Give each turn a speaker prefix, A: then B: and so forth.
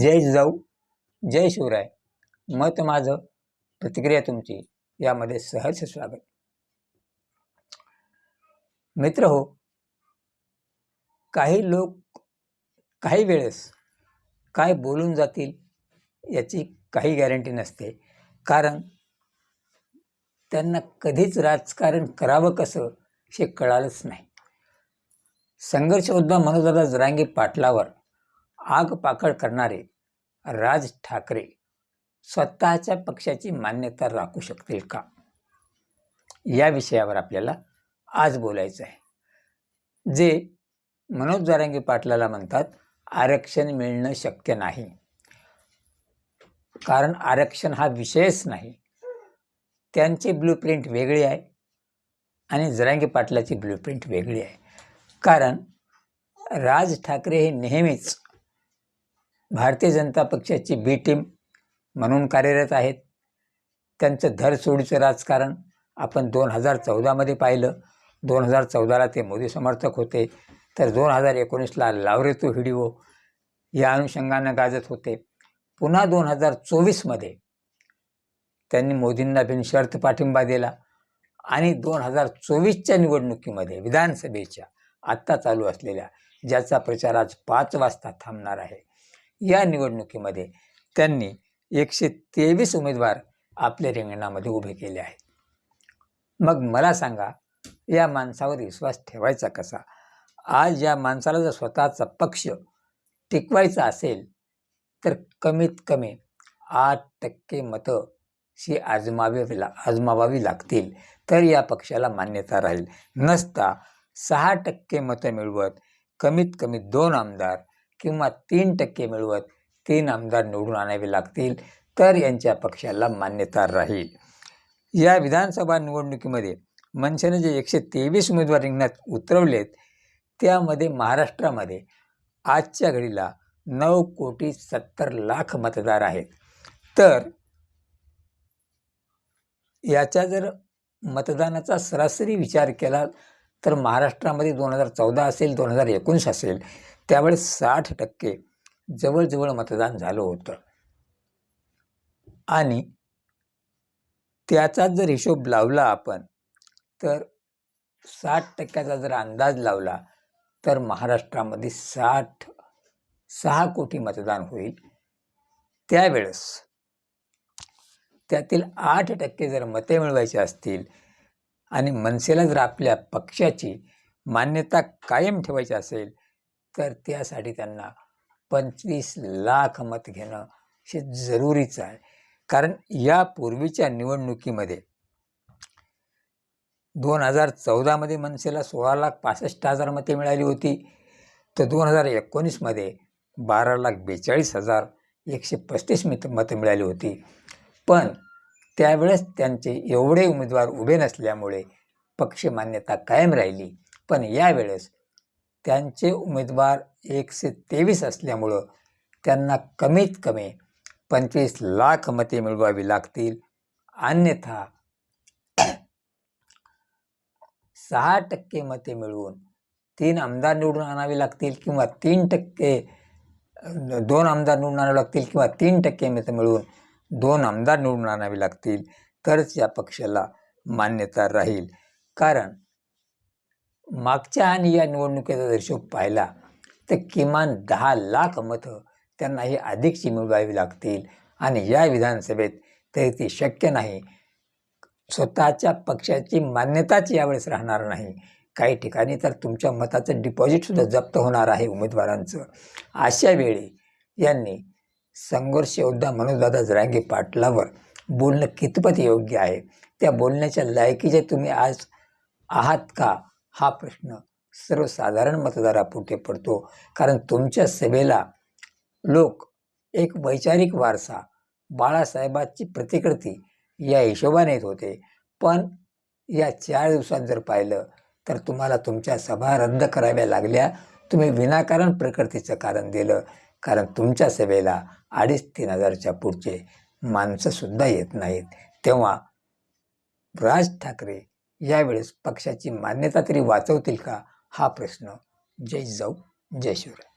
A: जय जिजाऊ जय शिवराय. मत माझं प्रतिक्रिया तुमची. यामध्ये सहर्ष स्वागत. मित्र हो काही लोक काही वेळेस काय बोलून जातील याची काही गॅरंटी नसते. कारण त्यांना कधीच राजकारण करावं कसं हे कळालंच नाही. संघर्ष उद्धा मनोदादा जरांगी पाटलावर आगपाखड करणारे राज ठाकरे स्वतःच्या पक्षाची मान्यता राखू शकतील का? या विषयावर आपल्याला आज बोलायचं आहे. जे मनोज जारांगी पाटलाला म्हणतात आरक्षण मिळणं शक्य नाही. कारण आरक्षण हा विषयच नाही. त्यांची ब्लूप्रिंट वेगळी आहे आणि जरांगी पाटलाची ब्लूप्रिंट वेगळी आहे. कारण राज ठाकरे हे नेहमीच भारतीय जनता पक्षाची बी टीम म्हणून कार्यरत आहेत. त्यांचं धर सोडीचं राजकारण आपण दोन हजार चौदामध्ये पाहिलं. दोन हजार चौदाला ते मोदी समर्थक होते. तर दोन हजार एकोणीसला लावरे तो व्हिडिओ या अनुषंगानं गाजत होते. पुन्हा दोन हजार चोवीसमध्ये त्यांनी मोदींना बिनशर्त पाठिंबा दिला. आणि दोन हजार चोवीसच्या निवडणुकीमध्ये विधानसभेच्या आत्ता चालू असलेल्या ज्याचा प्रचार आज पाच वाजता थांबणार आहे. या निवडणुकीमध्ये त्यांनी एकशे तेवीस उमेदवार आपल्या रिंगणामध्ये उभे केले आहेत. मग मला सांगा या माणसावर विश्वास ठेवायचा कसा? आज या माणसाला जर स्वतःचा पक्ष टिकवायचा असेल तर कमीत कमी आठ टक्के मतं ही आजमावी ला आजमावावी लागतील. तर या पक्षाला मान्यता राहील. नसता सहा टक्के मतं मिळवत कमीत कमी दोन आमदार किंवा तीन टक्के मिळवत तीन आमदार निवडून आणावे लागतील तर यांच्या पक्षाला मान्यता राहील. या विधानसभा निवडणुकीमध्ये मनसेने जे एकशे तेवीस उमेदवार रिंगणात उतरवलेत त्यामध्ये महाराष्ट्रामध्ये आजच्या घडीला नऊ कोटी सत्तर लाख मतदार आहेत. तर याचा जर मतदानाचा सरासरी विचार केला तर महाराष्ट्रामध्ये दोन हजार चौदा असेल दोन हजार एकोणीस असेल त्यावेळेस साठ टक्के जवळजवळ मतदान झालं होतं. आणि त्याचा जर हिशोब लावला आपण तर साठ टक्क्याचा जर अंदाज लावला तर महाराष्ट्रामध्ये साठ सहा कोटी मतदान होईल. त्यावेळेस त्यातील आठ टक्के जर मते मिळवायची असतील आणि मनसेला जर आपल्या पक्षाची मान्यता कायम ठेवायची असेल तर त्यासाठी त्यांना पंचवीस लाख मत घेणं हे जरुरीचं आहे. कारण या पूर्वीच्या निवडणुकीमध्ये दोन हजार चौदामध्ये मनसेला सोळा लाख पासष्ट हजार मते मिळाली होती. तर दोन हजार एकोणीसमध्ये बारा लाख बेचाळीस हजार एकशे पस्तीस मित मतं मिळाली होती. पण त्यावेळेस त्यांचे एवढे उमेदवार उभे नसल्यामुळे पक्ष मान्यता कायम राहिली. पण यावेळेस त्यांचे उमेदवार एकशे तेवीस असल्यामुळं त्यांना कमीत कमी पंचवीस लाख मते मिळवावी लागतील. अन्यथा सहा टक्के मते मिळवून तीन आमदार निवडून आणावे लागतील किंवा तीन टक्के दोन आमदार निवडून आणावे लागतील किंवा तीन टक्के मते मिळवून दोन आमदार निवडून आणावे लागतील. तरच या पक्षाला मान्यता राहील. कारण मागच्या आणि या निवडणुकीचा जर हिशोब पाहिला तर किमान दहा लाख मतं त्यांना ही अधिकची मिळवावी लागतील. आणि या विधानसभेत तरी ती शक्य नाही. स्वतःच्या पक्षाची मान्यताच यावेळेस राहणार नाही. काही ठिकाणी तर तुमच्या मताचं डिपॉझिटसुद्धा जप्त होणार आहे उमेदवारांचं. अशा वेळी यांनी संघर्ष योद्धा मनोजदादा जरांगे पाटलावर बोलणं कितपत योग्य आहे? त्या बोलण्याच्या लायकीचे तुम्ही आज आहात का? हा प्रश्न सर्वसाधारण मतदारापुरते पडतो. कारण तुमच्या सभेला लोक एक वैचारिक वारसा बाळासाहेबांची प्रतिकृती या हिशोबाने येत होते. पण या चार दिवसात जर पाहिलं तर तुम्हाला तुमच्या सभा रद्द कराव्या लागल्या. तुम्ही विनाकारण प्रकृतीचं कारण दिलं. कारण तुमच्या सभेला अडीच तीन हजारच्या पुढचे माणसंसुद्धा येत नाहीत. तेव्हा राज ठाकरे यावेळेस पक्षाची मान्यता तरी वाचवतील का? हा प्रश्न जय जाऊ जय शिवराय.